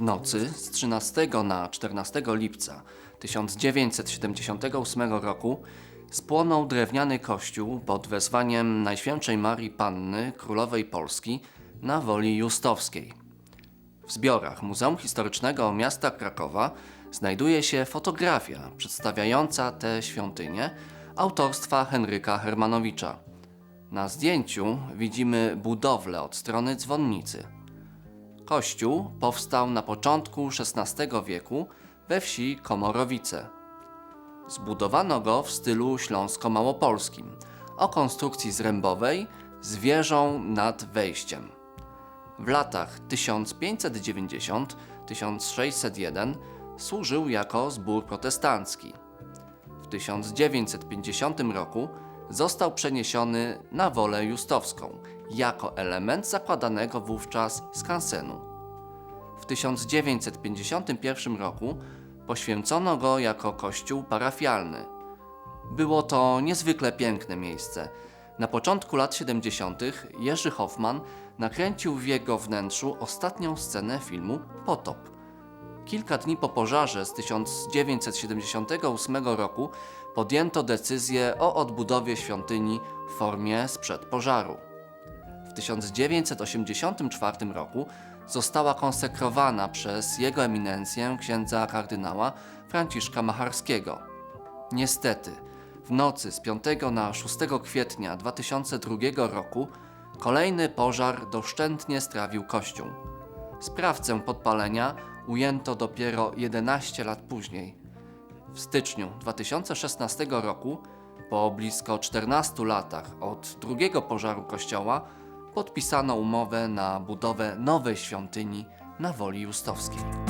nocy z 13 na 14 lipca 1978 roku spłonął drewniany kościół pod wezwaniem Najświętszej Marii Panny Królowej Polski na Woli Justowskiej. W zbiorach Muzeum Historycznego Miasta Krakowa znajduje się fotografia przedstawiająca tę świątynię autorstwa Henryka Hermanowicza. Na zdjęciu widzimy budowlę od strony dzwonnicy. Kościół powstał na początku XVI wieku we wsi Komorowice. Zbudowano go w stylu śląsko-małopolskim, o konstrukcji zrębowej z wieżą nad wejściem. W latach 1590-1601 służył jako zbór protestancki. W 1950 roku został przeniesiony na wolę justowską jako element zakładanego wówczas skansenu. W 1951 roku poświęcono go jako kościół parafialny. Było to niezwykle piękne miejsce. Na początku lat 70. Jerzy Hoffman nakręcił w jego wnętrzu ostatnią scenę filmu Potop. Kilka dni po pożarze z 1978 roku podjęto decyzję o odbudowie świątyni w formie sprzed pożaru. W 1984 roku została konsekrowana przez jego eminencję księdza kardynała Franciszka Macharskiego. Niestety, w nocy z 5 na 6 kwietnia 2002 roku kolejny pożar doszczętnie strawił kościół. Sprawcę podpalenia ujęto dopiero 11 lat później. W styczniu 2016 roku, po blisko 14 latach od drugiego pożaru kościoła, podpisano umowę na budowę nowej świątyni na Woli Justowskiej.